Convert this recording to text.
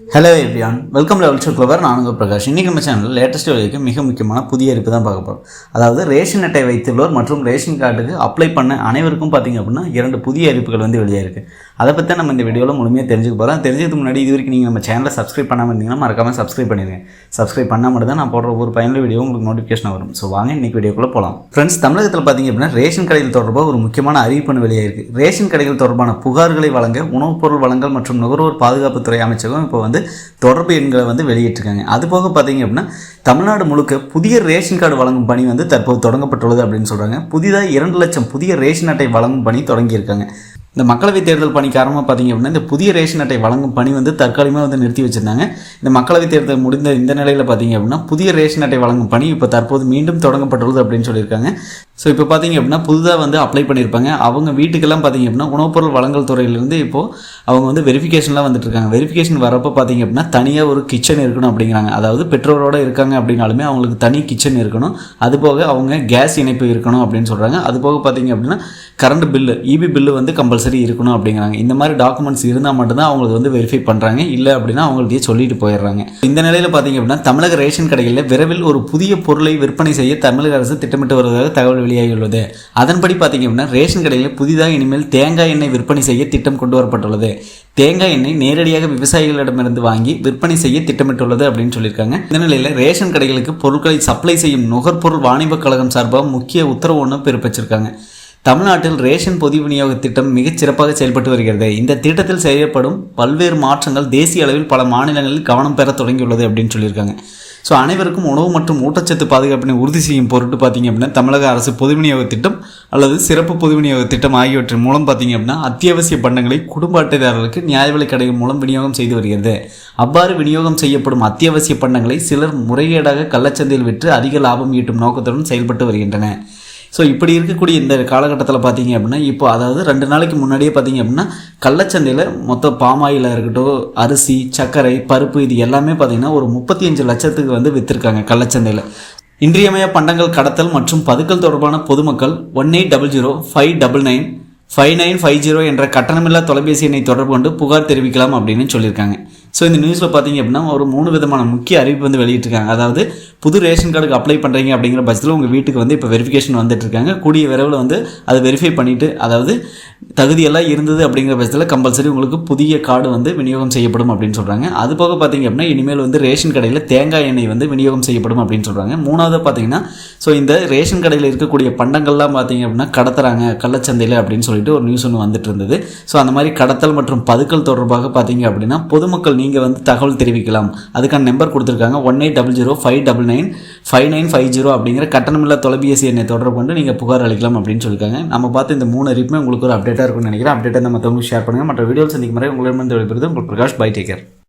Hello everyone welcome level to clever நான் உங்கள் பிரகாஷ். இன்றைக்கி நம்ம சேனலில் லேட்டஸ்ட் வரைக்கு மிக முக்கியமான புதிய அறிப்பு தான் பார்க்க போகிறோம் அதாவது ரேஷன் அட்டை வைத்துள்ளோர் மற்றும் ரேஷன் கார்டுக்கு அப்ளை பண்ண அனைவருக்கும் பார்த்தீங்க அப்படின்னா இரண்டு புதிய அறிப்புகள் வந்து வெளியாயிருக்கு. அதை பற்றி நம்ம இந்த வீடியோவில் முழுமையாக தெரிஞ்சுக்க போகிறோம் தெரிஞ்சதுக்கு முன்னாடி இது வரைக்கும் நீங்கள் நம்ம சேனலை சப்ஸ்கிரைப் பண்ணாமல் இருந்தீங்கன்னா மறக்காமல் சப்ஸ்கிரைப் பண்ணிடுங்க. சப்ஸ்கிரைப் பண்ணால் மட்டும் தான் நான் போடுற ஒரு பயனுள்ள வீடியோ உங்களுக்கு நோட்டிஃபிகேஷன் வரும். ஸோ வாங்க இன்றைக்கி வீடியோக்குள்ளே போகலாம் ஃப்ரெண்ட்ஸ் தமிழகத்தில் பார்த்தீங்க அப்படின்னா ரேஷன் கடைகள் தொடர்பாக ஒரு முக்கியமான அறிவிப்பு வெளியாயிருக்கு. ரேஷன் கடைகள் தொடர்பான புகார்களை வழங்க உணவுப் பொருள் வழங்கல் மற்றும் நுகர்வோர் பாதுகாப்புத்துறை அமைச்சகம் இப்போ வந்து தொடர்பு எண்களை வந்து வெளியிட்டிருக்காங்க. அது போக பார்த்தீங்க அப்படின்னா தமிழ்நாடு முழுக்க புதிய ரேஷன் கார்டு வழங்கும் பணி வந்து தற்போது தொடங்கப்பட்டுள்ளது அப்படின்னு சொல்கிறாங்க புதிதாக இரண்டு லட்சம் புதிய ரேஷன் அட்டை வழங்கும் பணி தொடங்கியிருக்காங்க. இந்த மக்களவைத் தேர்தல் பணி காரணமாக பார்த்தீங்க அப்படின்னா இந்த புதிய ரேஷன் அட்டை வழங்கும் பணி வந்து தற்காலிகமாக வந்து நிறுத்தி வச்சுருந்தாங்க. இந்த மக்களவைத் தேர்தல் முடிந்த இந்த நிலையில் பார்த்தீங்க அப்படின்னா புதிய ரேஷன் அட்டை வழங்கும் பணி இப்போ தற்போது மீண்டும் தொடங்கப்பட்டுள்ளது அப்படின்னு சொல்லியிருக்காங்க. ஸோ இப்போ பார்த்தீங்க அப்படின்னா புதுதாக வந்து அப்ளை பண்ணியிருப்பாங்க. அவங்க வீட்டுக்கெல்லாம் பார்த்தீங்க அப்படின்னா உணவுப் பொருள் வழங்கல் துறையிலேருந்து இப்போது அவங்க வந்து வெரிஃபிகேஷன்லாம் வந்துட்டு இருக்காங்க. வெரிஃபிகேஷன் வரப்போ பார்த்தீங்க அப்படின்னா தனியாக ஒரு கிச்சன் இருக்கணும் அப்படிங்கிறாங்க. அதாவது பெற்றோரோட இருக்காங்க அப்படின்னாலுமே அவங்களுக்கு தனி கிச்சன் இருக்கணும். அது போக அவங்க கேஸ் இணைப்பு இருக்கணும் அப்படின்னு சொல்கிறாங்க அது போக பார்த்தீங்க அப்படின்னா கரண்ட் பில்லு இபி பில்லு வந்து கம்பல்சரி இருக்கணும் அப்படிங்கிறாங்க. இந்த மாதிரி டாக்குமெண்ட்ஸ் இருந்தால் மட்டும்தான் அவங்களுக்கு வந்து வெரிஃபை பண்ணுறாங்க இல்லை அப்படின்னா அவங்கள்ட்டயே சொல்லிட்டு போயிடுறாங்க. இந்த நிலையில் பார்த்தீங்க அப்படின்னா தமிழக ரேஷன் கடைகளில் விரைவில் ஒரு புதிய பொருளை விற்பனை செய்ய தமிழக அரசு திட்டமிட்டு வருவதாக தகவல் வெளியாகியுள்ளது. அதன்படி பார்த்தீங்க அப்படின்னா ரேஷன் கடைகளில் புதிதாக இனிமேல் தேங்காய் எண்ணெய் விற்பனை செய்ய திட்டம் கொண்டு வரப்பட்டுள்ளது. தேங்காய் எண்ணெய் நேரடியாக விவசாயிகளிடமிருந்து வாங்கி விற்பனை செய்ய திட்டமிட்டுள்ளது அப்படின்னு சொல்லியிருக்காங்க. இந்த நிலையில் ரேஷன் கடைகளுக்கு பொருட்களை சப்ளை செய்யும் நுகர்பொருள் வாணிபக் கழகம் சார்பாக முக்கிய உத்தரவு ஒன்று பிறப்பிச்சிருக்காங்க. தமிழ்நாட்டில் ரேஷன் பொது விநியோக திட்டம் மிகச் சிறப்பாக செயல்பட்டு வருகிறது. இந்த திட்டத்தில் செய்யப்படும் பல்வேறு மாற்றங்கள் தேசிய அளவில் பல மாநிலங்களில் கவனம் பெற தொடங்கியுள்ளது அப்படின்னு சொல்லியிருக்காங்க. ஸோ அனைவருக்கும் உணவு மற்றும் ஊட்டச்சத்து பாதுகாப்பினை உறுதி செய்யும் பொருட்டு பார்த்தீங்க அப்படின்னா தமிழக அரசு பொது விநியோக திட்டம் அல்லது சிறப்பு பொது விநியோக திட்டம் ஆகியவற்றின் மூலம் பார்த்தீங்க அப்படின்னா அத்தியாவசிய பண்டங்களை குடும்ப அட்டைதாரர்களுக்கு நியாய விலைக் கடைகள் மூலம் விநியோகம் செய்து வருகிறது. அவ்வாறு விநியோகம் செய்யப்படும் அத்தியாவசிய பண்டங்களை சிலர் முறைகேடாக கள்ளச்சந்தையில் விற்று அதிக லாபம் ஈட்டும் நோக்கத்துடன் செயல்பட்டு வருகின்றன. ஸோ இப்படி இருக்கக்கூடிய இந்த காலகட்டத்தில் பார்த்தீங்க அப்படின்னா இப்போ அதாவது ரெண்டு நாளைக்கு முன்னாடியே பார்த்தீங்க அப்படின்னா கள்ளச்சந்தையில் மொத்த பாமாயிலாக இருக்கட்டும் அரிசி சர்க்கரை பருப்பு இது எல்லாமே பார்த்தீங்கன்னா ஒரு முப்பத்தி அஞ்சு லட்சத்துக்கு வந்து விற்றுருக்காங்க கள்ளச்சந்தையில். இன்றியமைய பண்டங்கள் கடத்தல் மற்றும் பதுக்கல் தொடர்பான பொதுமக்கள் one eight double zero five double nine five nine five zero என்ற கட்டணமில்லா தொலைபேசி எண்ணை தொடர்பு கொண்டு புகார் தெரிவிக்கலாம் அப்படின்னு சொல்லியிருக்காங்க ஸோ இந்த நியூஸில் பார்த்தீங்க அப்படின்னா ஒரு மூணு விதமான முக்கிய அறிவிப்பு வந்து வெளியிட்டிருக்காங்க. அதாவது புது ரேஷன் கார்டுக்கு அப்ளை பண்ணுறீங்க அப்படிங்கிற பட்சத்தில் உங்கள் வீட்டுக்கு வந்து இப்போ வெரிஃபிகேஷன் வந்துட்டுருக்காங்க. கூடிய விரைவில் வந்து அதை வெரிஃபை பண்ணிவிட்டு அதாவது தகுதியெல்லாம் இருந்தது அப்படிங்கிற பட்சத்தில் கம்பல்சரி உங்களுக்கு புதிய கார்டு வந்து விநியோகம் செய்யப்படும் அப்படின்னு சொல்கிறாங்க அது போக பார்த்தீங்க அப்படின்னா இனிமேல் வந்து ரேஷன் கடையில் தேங்காய் எண்ணெய் வந்து விநியோகம் செய்யப்படும் அப்படின்னு சொல்கிறாங்க மூணாவது பார்த்தீங்கன்னா ஸோ இந்த ரேஷன் கடையில் இருக்கக்கூடிய பண்டங்கள்லாம் பார்த்தீங்க அப்படின்னா கடத்துறாங்க கள்ளச்சந்தையில் அப்படின்னு சொல்லிட்டு ஒரு நியூஸ் ஒன்று வந்துட்டு இருந்தது ஸோ அந்த மாதிரி கடத்தல் மற்றும் பதுக்கல் தொடர்பாக பார்த்தீங்க அப்படின்னா பொதுமக்கள் நீங்கள் வந்து தகவல் தெரிவிக்கலாம். அதுக்கான நம்பர் கொடுத்துருக்காங்க. One eight double zero five double nine five nine five zero அப்படிங்கிற கட்டணமில்லா தொலைபேசி எண்ணை தொடர்பு கொண்டு நீங்கள் புகார் அளிக்கலாம் அப்படின்னு சொல்லியிருக்காங்க. நம்ம பார்த்து இந்த மூணு அறிவிப்புமே உங்களுக்கு ஒரு அப்டேட்டாக இருக்கும்னு நினைக்கிறேன். அப்டேட்டை நம்ம மற்றவங்களுக்கு ஷேர் பண்ணுங்கள் மற்ற வீடியோஸ் சந்திக்கும் முறை உங்களிடமிருந்து வெளிப்படுது உங்கள் பிரகாஷ் பை டேக்கர்.